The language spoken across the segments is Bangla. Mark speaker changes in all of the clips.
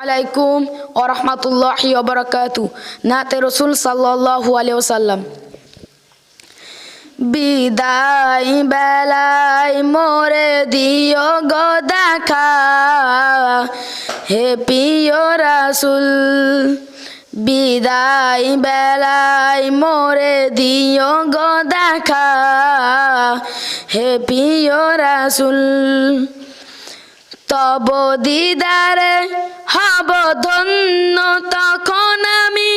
Speaker 1: আলাইকুম ও রহমতুল্লাহি ওবরাকাতু। নাতে রসুল সাল্লাল্লাহু আলাইহি ওসাল্লাম বিদায় বেলায় মোরে দিও গো দেখা। হে প্রিয় রাসুল, বিদায় বেলায় মোরে দিও গো দেখা। হে প্রিয় রাসুল, তব দিদারে হব ধন্য তখন আমি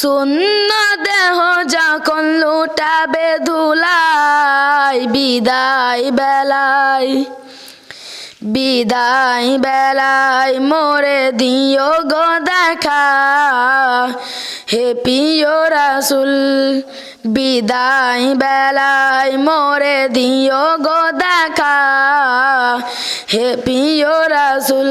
Speaker 1: শূন্য দেহ যখন লুটাবে ধুলাই, বিদায় বেলায় বিদায় বেলায় মোরে দিও গো দেখা। হে প্রিয় রাসুল, বিদায় বেলায় মোরে দিও গো দেখা। হে প্রিয় রাসুল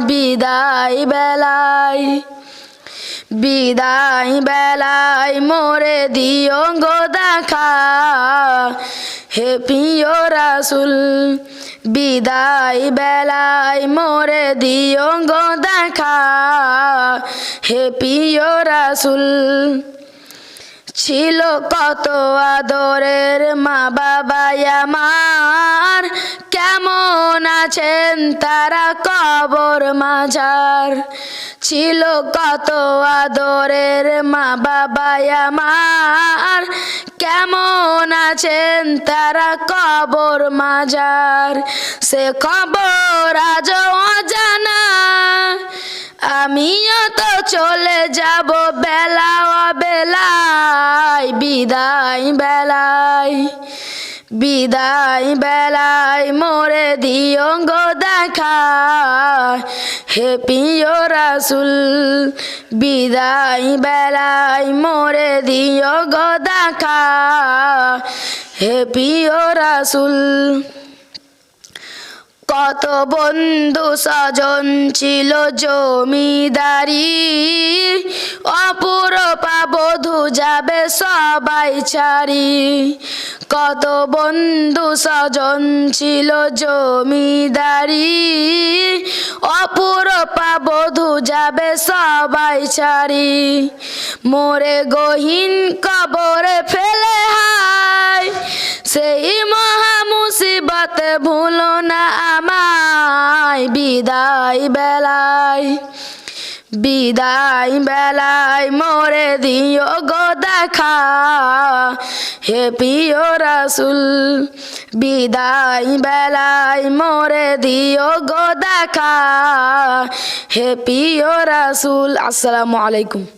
Speaker 1: বিদায় বেলায় বিদায় বেলায় মোরে দিও গো দেখা। হে প্রিয় রাসুল, বিদায় বেলায় মোরে দিও গো দেখা। হে প্রিয় রাসুল, ছিল কত আদরের মা বাবা কেমন আছেন তারা কবর মাঝার ছিল কত আদরের মা বাবা আমার। কেমন আছেন তারা কবর মাঝার সে খবর আজ অজানা। আমিও তো চলে যাব বেলা বেলায় বিদায় বেলায়। বিদায় বেলায় মোরে দিও গো দেখা হে রাসুল, বিদায় বেলায় মোরে দিও গো দেখা হে রাসুল, কত বন্ধু স্বজন ছিল জমিদারি। অপূরপা বধু যাবে সবাই ছাড়ি। কত বন্ধু স্বজন ছিল জমিদারি? অপূরপা বধু যাবে সবাই ছাড়ি। মোরে গহীন কবরে ফেলে হায়। সেই মহা মুসিবত ভুলো না আমায়। বিদায় বেলায় বিদায় বেলায় মোরে দিও গো দেখা। হে প্রিয় রাসুল, বিদায় বেলায় মোরে দিও গো দেখা। হে প্রিয় রাসুল, আসসালামু আলাইকুম।